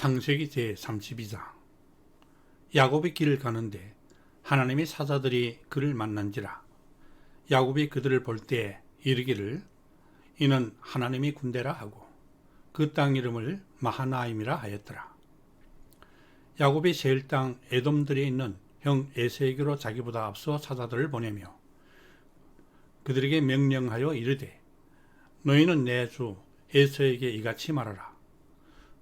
창세기 제32장. 야곱이 길을 가는데 하나님의 사자들이 그를 만난지라. 야곱이 그들을 볼 때 이르기를 이는 하나님의 군대라 하고 그 땅 이름을 마하나임이라 하였더라. 야곱이 세일 땅 에돔들에 있는 형 에세에게로 자기보다 앞서 사자들을 보내며 그들에게 명령하여 이르되 너희는 내 주 에서에게 이같이 말하라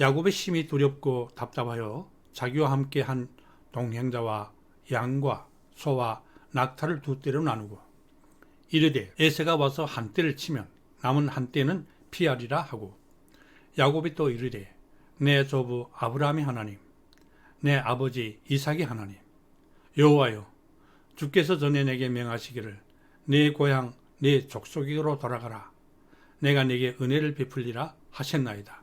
야곱의 심히 두렵고 답답하여 자기와 함께 한 동행자와 양과 소와 낙타를 두 떼로 나누고 이르되 에세가 와서 한 떼를 치면 남은 한 떼는 피하리라 하고 야곱이 또 이르되 내 조부 아브라함의 하나님 내 아버지 이삭의 하나님 여호와여 주께서 전에 내게 명하시기를 내 고향 내 족속으로 돌아가라. 내가 내게 은혜를 베풀리라 하셨나이다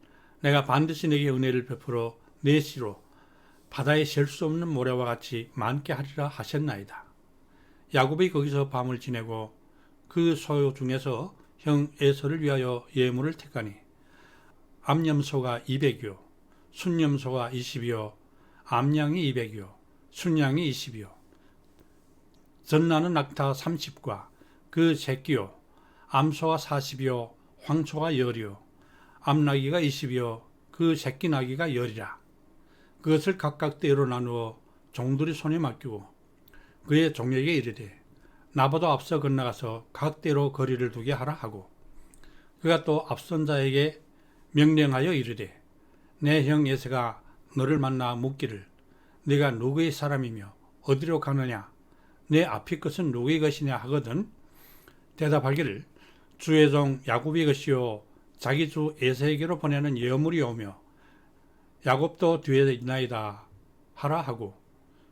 내가 반드시 내게 은혜를 베풀어 내 시로 바다에 셀 수 없는 모래와 같이 많게 하리라 하셨나이다. 야곱이 거기서 밤을 지내고 그 소유 중에서 형 에서를 위하여 예물을 택하니 암염소가 200여, 순염소가 20여, 암양이 200여, 순양이 20여, 전나는 낙타 30과 그 새끼요, 암소가 40여, 황소가 10여, 암나귀가 20여, 그 새끼 나귀가 10이라. 그것을 각각 떼로 나누어 종들이 손에 맡기고 그의 종에게 이르되 나보다 앞서 건너가서 각 떼로 거리를 두게 하라 하고 그가 또 앞선 자에게 명령하여 이르되 내 형 예세가 너를 만나 묻기를 네가 누구의 사람이며 어디로 가느냐? 내 앞의 것은 누구의 것이냐? 하거든 대답하기를 주의 종 야곱의 것이요 자기 주 에세에게로 보내는 예물이 오며 야곱도 뒤에 있나이다 하라 하고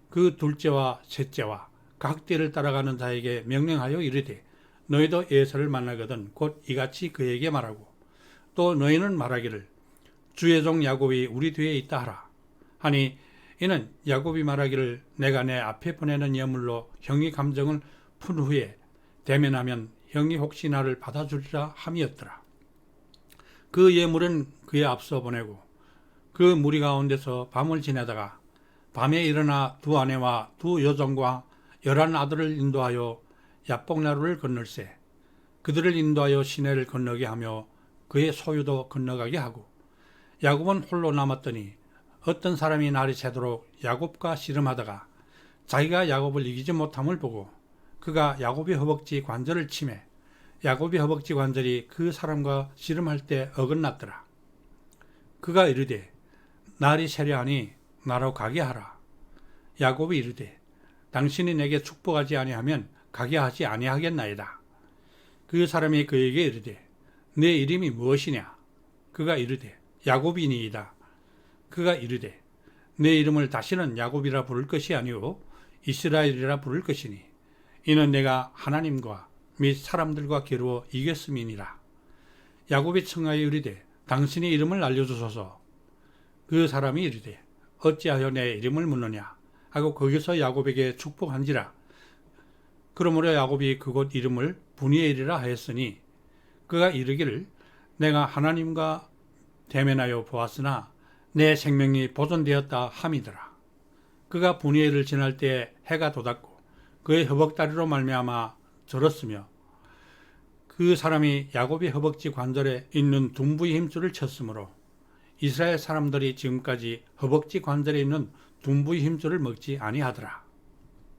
그 둘째와 셋째와 각 띠를 따라가는 자에게 명령하여 이르되 너희도 에서를 만나거든 곧 이같이 그에게 말하고 또 너희는 말하기를 주의 종 야곱이 우리 뒤에 있다 하라 하니 이는 야곱이 말하기를 내가 내 앞에 보내는 예물로 형의 감정을 푼 후에 대면하면 형이 혹시 나를 받아주리라 함이었더라. 그 예물은 그의 앞서 보내고 그 무리 가운데서 밤을 지내다가 밤에 일어나 두 아내와 두 여종과 열한 아들을 인도하여 야복나루를 건널세. 그들을 인도하여 시내를 건너게 하며 그의 소유도 건너가게 하고 야곱은 홀로 남았더니 어떤 사람이 날이 새도록 야곱과 씨름하다가 자기가 야곱을 이기지 못함을 보고 그가 야곱의 허벅지 관절을 치매 야곱의 허벅지 관절이 그 사람과 씨름할 때 어긋났더라. 그가 이르되 날이 세려하니 나로 가게 하라. 야곱이 이르되 당신이 내게 축복하지 아니하면 가게 하지 아니하겠나이다. 그 사람이 그에게 이르되 내 이름이 무엇이냐? 그가 이르되 야곱이니이다. 그가 이르되 내 이름을 다시는 야곱이라 부를 것이 아니오 이스라엘이라 부를 것이니 이는 내가 하나님과 및 사람들과 겨루어 이겼음이니라. 야곱이 청하여 이르되 당신의 이름을 알려주소서. 그 사람이 이르되 어찌하여 내 이름을 묻느냐 하고 거기서 야곱에게 축복한지라. 그러므로 야곱이 그곳 이름을 분이엘이라 하였으니 그가 이르기를 내가 하나님과 대면하여 보았으나 내 생명이 보존되었다 함이더라. 그가 분이엘을 지날 때 해가 돋았고 그의 허벅다리로 말미암아 절었으며 그 사람이 야곱의 허벅지 관절에 있는 둔부의 힘줄을 쳤으므로 이스라엘 사람들이 지금까지 허벅지 관절에 있는 둔부의 힘줄을 먹지 아니하더라.